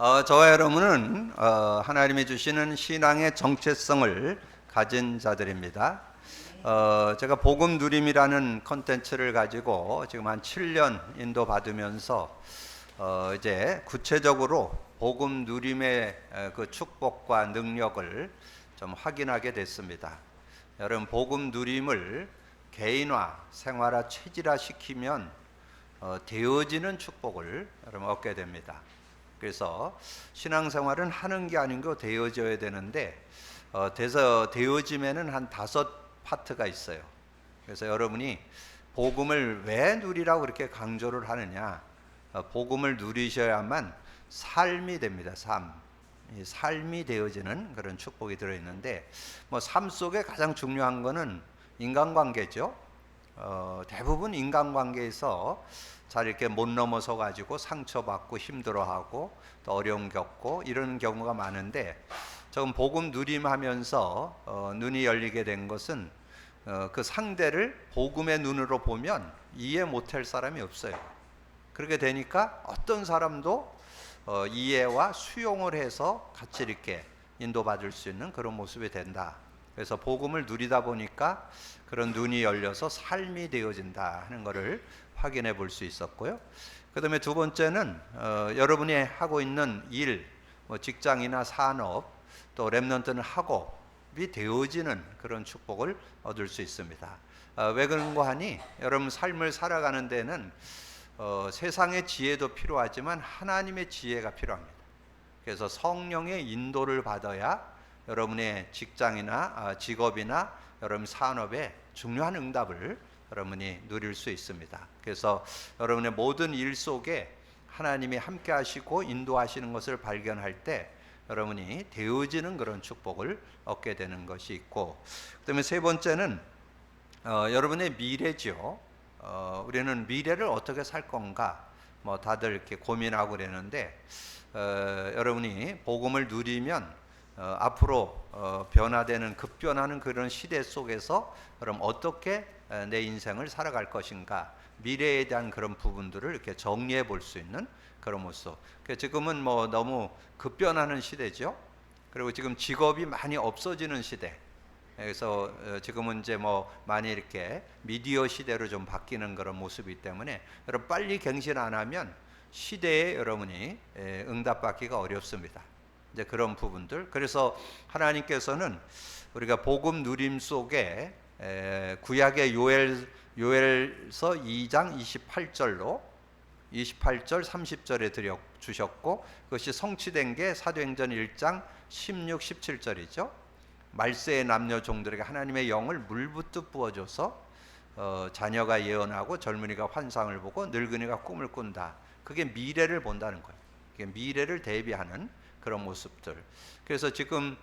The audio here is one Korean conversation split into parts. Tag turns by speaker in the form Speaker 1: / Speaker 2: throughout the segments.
Speaker 1: 어, 저와 여러분은 어, 하나님이 주시는 신앙의 정체성을 가진 자들입니다. 어, 제가 복음 누림이라는 컨텐츠를 가지고 지금 한 7년 인도 받으면서 어, 이제 구체적으로 복음 누림의 에, 그 축복과 능력을 좀 확인하게 됐습니다. 여러분 복음 누림을 개인화, 생활화, 체질화 시키면 어, 되어지는 축복을 여러분 얻게 됩니다. 그래서 신앙생활은 하는 게 아니고 되어져야 되는데 어, 돼서 되어지면은 한 다섯 파트가 있어요. 그래서 여러분이 복음을 왜 누리라고 그렇게 강조를 하느냐? 어, 복음을 누리셔야만 삶이 됩니다. 삶. 이 삶이 되어지는 그런 축복이 들어 있는데 뭐 삶 속에 가장 중요한 거는 인간관계죠. 어, 대부분 인간관계에서 잘 이렇게 못 넘어서 가지고 상처받고 힘들어하고 또 어려움 겪고 이런 경우가 많은데 조금 복음 누림하면서 어, 눈이 열리게 된 것은 어, 그 상대를 복음의 눈으로 보면 이해 못할 사람이 없어요. 그렇게 되니까 어떤 사람도 어, 이해와 수용을 해서 같이 이렇게 인도받을 수 있는 그런 모습이 된다. 그래서 복음을 누리다 보니까 그런 눈이 열려서 삶이 되어진다 하는 것을 확인해 볼 수 있었고요. 그다음에 두 번째는 어, 여러분이 하고 있는 일, 뭐 직장이나 산업, 또 랩런트는 학업이 되어지는 그런 축복을 얻을 수 있습니다. 어, 왜 그런가 하니 여러분 삶을 살아가는 데는 어, 세상의 지혜도 필요하지만 하나님의 지혜가 필요합니다. 그래서 성령의 인도를 받아야 여러분의 직장이나 아, 직업이나 여러분 산업에 중요한 응답을 여러분이 누릴 수 있습니다. 그래서 여러분의 모든 일 속에 하나님이 함께 하시고 인도하시는 것을 발견할 때 여러분이 되어지는 그런 축복을 얻게 되는 것이 있고 그다음에 세 번째는 어, 여러분의 미래죠. 어, 우리는 미래를 어떻게 살 건가 뭐 다들 이렇게 고민하고 그러는데 어, 여러분이 복음을 누리면 어, 앞으로 어, 변화되는 급변하는 그런 시대 속에서 그럼 어떻게 에, 내 인생을 살아갈 것인가 미래에 대한 그런 부분들을 이렇게 정리해 볼 수 있는 그런 모습. 그 지금은 뭐 너무 급변하는 시대죠. 그리고 지금 직업이 많이 없어지는 시대. 그래서 어, 지금은 이제 뭐 많이 이렇게 미디어 시대로 좀 바뀌는 그런 모습이기 때문에 여러분 빨리 갱신 안 하면 시대에 여러분이 에, 응답받기가 어렵습니다. 이제 그런 부분들. 그래서 하나님께서는 우리가 복음 누림 속에 에, 구약의 요엘 요엘서 2장 28절로 28절 30절에 드려 주셨고 그것이 성취된 게 사도행전 1장 16 17절이죠. 말세의 남녀 종들에게 하나님의 영을 물붓듯 부어줘서 어, 자녀가 예언하고 젊은이가 환상을 보고 늙은이가 꿈을 꾼다. 그게 미래를 본다는 거예요. 미래를 대비하는 그런 모습들. 그래서 지금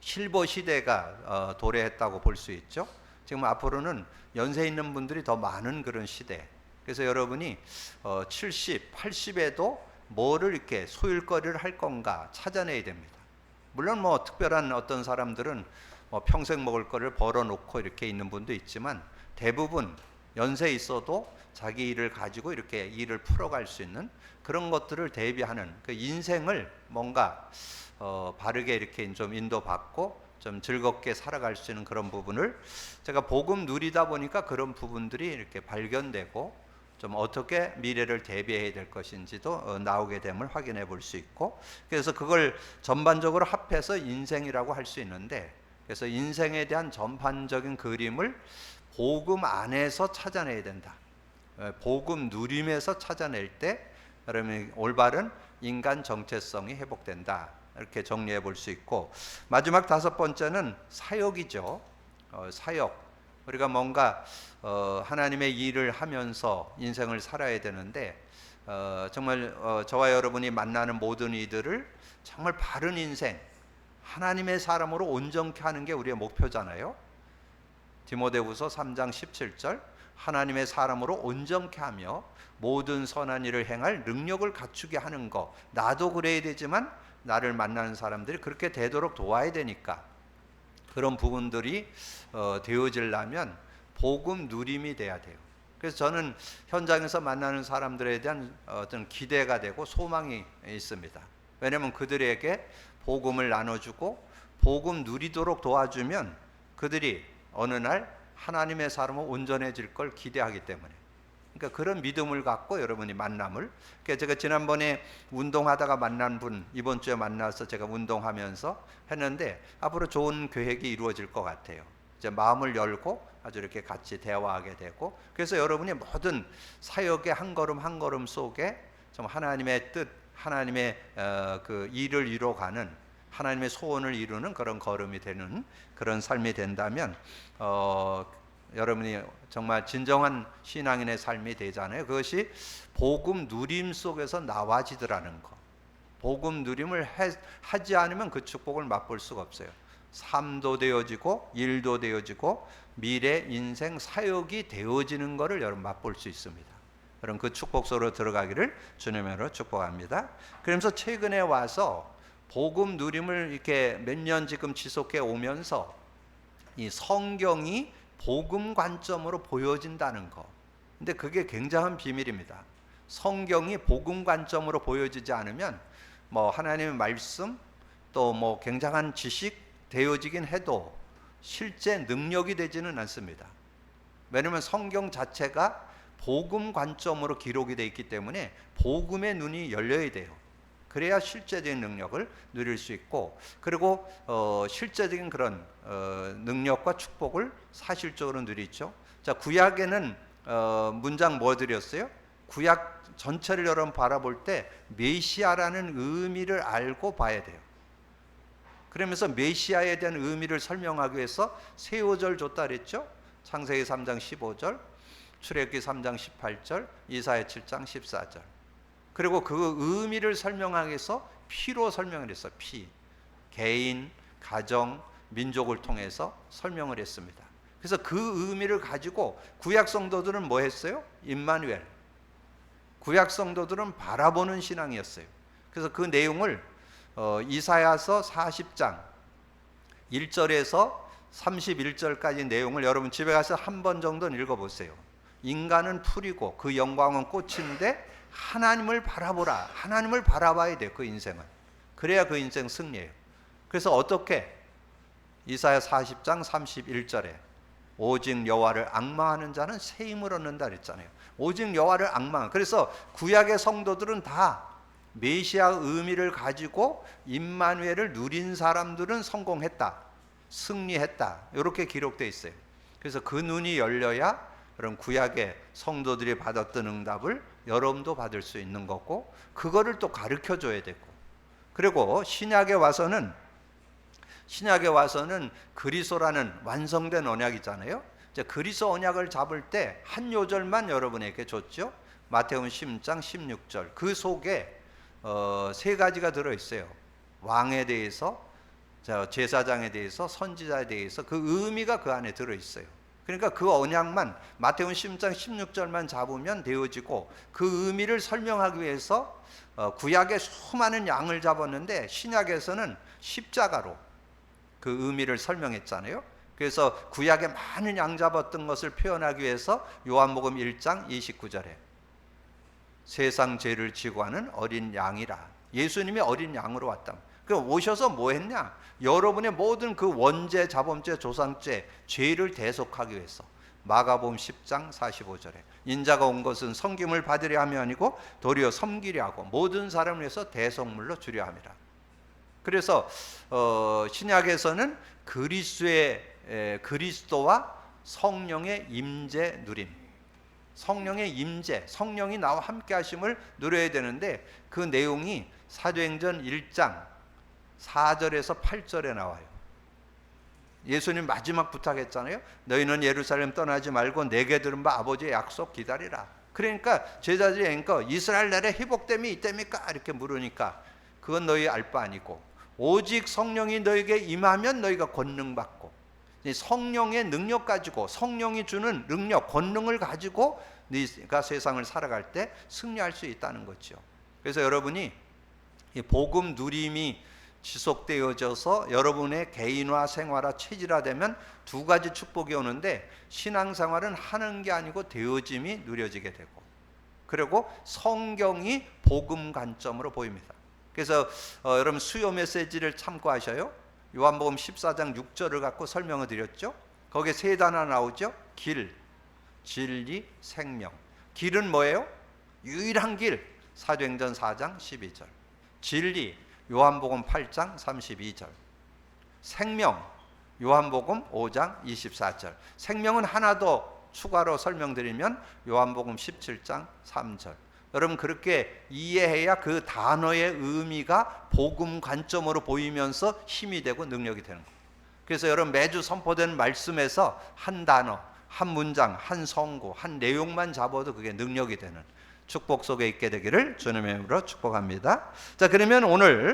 Speaker 1: 실버 시대가 어, 도래했다고 볼 수 있죠. 지금 앞으로는 연세 있는 분들이 더 많은 그런 시대. 그래서 여러분이 어, 70, 80에도 뭐를 이렇게 소일거리를 할 건가 찾아내야 됩니다. 물론 뭐 특별한 어떤 사람들은 뭐 평생 먹을 거를 벌어놓고 이렇게 있는 분도 있지만 대부분 연세 있어도 자기 일을 가지고 이렇게 일을 풀어갈 수 있는 그런 것들을 대비하는 그 인생을 뭔가 어, 바르게 이렇게 좀 인도받고 좀 즐겁게 살아갈 수 있는 그런 부분을 제가 복음 누리다 보니까 그런 부분들이 이렇게 발견되고 좀 어떻게 미래를 대비해야 될 것인지도 어, 나오게 됨을 확인해 볼 수 있고 그래서 그걸 전반적으로 합해서 인생이라고 할 수 있는데 그래서 인생에 대한 전반적인 그림을 복음 안에서 찾아내야 된다. 어, 복음 누림에서 찾아낼 때 여러분이 올바른 인간 정체성이 회복된다. 이렇게 정리해 볼 수 있고 마지막 다섯 번째는 사역이죠. 어, 사역. 우리가 뭔가 어, 하나님의 일을 하면서 인생을 살아야 되는데 어, 정말 어, 저와 여러분이 만나는 모든 이들을 정말 바른 인생, 하나님의 사람으로 온전케 하는 게 우리의 목표잖아요. 디모데후서 3장 17절 하나님의 사람으로 온전케 하며 모든 선한 일을 행할 능력을 갖추게 하는 거. 나도 그래야 되지만 나를 만나는 사람들이 그렇게 되도록 도와야 되니까 그런 부분들이 어, 되어지려면 복음 누림이 돼야 돼요. 그래서 저는 현장에서 만나는 사람들에 대한 어떤 기대가 되고 소망이 있습니다. 왜냐하면 그들에게 복음을 나눠주고 복음 누리도록 도와주면 그들이 어느 날 하나님의 사람은 온전해질 걸 기대하기 때문에. 그러니까 그런 믿음을 갖고 여러분이 만남을. 그러니까 제가 지난번에 운동하다가 만난 분 이번 주에 만나서 제가 운동하면서 했는데 앞으로 좋은 계획이 이루어질 것 같아요. 이제 마음을 열고 아주 이렇게 같이 대화하게 되고. 그래서 여러분이 모든 사역의 한 걸음 한 걸음 속에 좀 하나님의 뜻, 하나님의 어, 그 일을 이루어가는 하나님의 소원을 이루는 그런 걸음이 되는 그런 삶이 된다면 어, 여러분이 정말 진정한 신앙인의 삶이 되잖아요. 그것이 복음 누림 속에서 나와지더라는 거. 복음 누림을 해, 하지 않으면 그 축복을 맛볼 수가 없어요. 삶도 되어지고 일도 되어지고 미래 인생 사역이 되어지는 것을 여러분 맛볼 수 있습니다. 그럼 그 축복 속으로 들어가기를 주님으로 축복합니다. 그러면서 최근에 와서 복음 누림을 이렇게 몇 년 지금 지속해 오면서 이 성경이 복음 관점으로 보여진다는 거. 근데 그게 굉장한 비밀입니다. 성경이 복음 관점으로 보여지지 않으면 뭐 하나님의 말씀 또 뭐 굉장한 지식 되어지긴 해도 실제 능력이 되지는 않습니다. 왜냐하면 성경 자체가 복음 관점으로 기록이 되어 있기 때문에 복음의 눈이 열려야 돼요. 그래야 실제적인 능력을 누릴 수 있고 그리고 어, 실제적인 그런 어, 능력과 축복을 사실적으로 누리죠. 자 구약에는 어, 문장 뭐 드렸어요? 구약 전체를 여러분 바라볼 때 메시아라는 의미를 알고 봐야 돼요. 그러면서 메시아에 대한 의미를 설명하기 위해서 세 오절 줬다 그랬죠? 창세기 3장 15절, 출애굽기 3장 18절, 이사야 7장 14절. 그리고 그 의미를 설명하기 위해서 피로 설명을 했어. 피. 개인, 가정, 민족을 통해서 설명을 했습니다. 그래서 그 의미를 가지고 구약 성도들은 뭐 했어요? 임마누엘. 구약 성도들은 바라보는 신앙이었어요. 그래서 그 내용을 어, 이사야서 40장 1절에서 31절까지 내용을 여러분 집에 가서 한 번 정도는 읽어보세요. 인간은 풀이고 그 영광은 꽃인데 하나님을 바라보라. 하나님을 바라봐야 돼요. 그 인생은. 그래야 그 인생 승리예요. 그래서 어떻게 이사야 40장 31절에 오직 여호와를 악마하는 자는 새 힘을 얻는다 그랬잖아요. 오직 여호와를 악마. 그래서 구약의 성도들은 다 메시아 의미를 가지고 임마누엘을 누린 사람들은 성공했다. 승리했다. 이렇게 기록되어 있어요. 그래서 그 눈이 열려야 그런 구약의 성도들이 받았던 응답을 여러분도 받을 수 있는 거고 그거를 또 가르쳐 줘야 되고 그리고 신약에 와서는 신약에 와서는 그리스도라는 완성된 언약이잖아요. 이제 그리스도 언약을 잡을 때 한 요절만 여러분에게 줬죠. 마태음 10장 16절. 그 속에 어, 세 가지가 들어 있어요. 왕에 대해서, 제사장에 대해서, 선지자에 대해서 그 의미가 그 안에 들어 있어요. 그러니까 그 언약만 마태음 10장 16절만 잡으면 되어지고 그 의미를 설명하기 위해서 어, 구약에 수많은 양을 잡았는데 신약에서는 십자가로 그 의미를 설명했잖아요. 그래서 구약에 많은 양 잡았던 것을 표현하기 위해서 요한복음 1장 29절에 세상 죄를 지고 하는 어린 양이라. 예수님이 어린 양으로 왔다. 그 오셔서 뭐 했냐? 여러분의 모든 그 원죄, 자범죄, 조상죄, 죄를 대속하기 위해서 마가복음 10장 45절에 인자가 온 것은 섬김을 받으려 함이 아니고 도리어 섬기려 하고 모든 사람을 위해서 대속물로 주려 함이라. 그래서 어, 신약에서는 그리스도의 에, 그리스도와 성령의 임재 누림, 성령의 임재, 성령이 나와 함께 하심을 누려야 되는데 그 내용이 사도행전 1장 4절에서 8절에 나와요. 예수님 마지막 부탁했잖아요. 너희는 예루살렘 떠나지 말고 내게 들은 바 아버지의 약속 기다리라. 그러니까 제자들이 그러니까 이스라엘 나라의 회복됨이 있답니까? 이렇게 물으니까 그건 너희 알 바 아니고 오직 성령이 너에게 임하면 너희가 권능 받고 성령의 능력 가지고 성령이 주는 능력 권능을 가지고 네가 세상을 살아갈 때 승리할 수 있다는 거죠. 그래서 여러분이 복음 누림이 지속되어져서 여러분의 개인화, 생활화, 체질화되면 두 가지 축복이 오는데 신앙생활은 하는 게 아니고 되어짐이 누려지게 되고 그리고 성경이 복음 관점으로 보입니다. 그래서 어, 여러분 수요 메시지를 참고하셔요. 요한복음 14장 6절을 갖고 설명을 드렸죠. 거기에 세 단어 나오죠. 길, 진리, 생명. 길은 뭐예요? 유일한 길. 사도행전 4장 12절. 진리, 요한복음 8장 32절. 생명, 요한복음 5장 24절. 생명은 하나 더 추가로 설명드리면 요한복음 17장 3절. 여러분 그렇게 이해해야 그 단어의 의미가 복음 관점으로 보이면서 힘이 되고 능력이 되는 거예요. 그래서 여러분 매주 선포되는 말씀에서 한 단어, 한 문장, 한 성구, 한 내용만 잡아도 그게 능력이 되는 축복 속에 있게 되기를 주님의 이름으로 축복합니다. 자, 그러면 오늘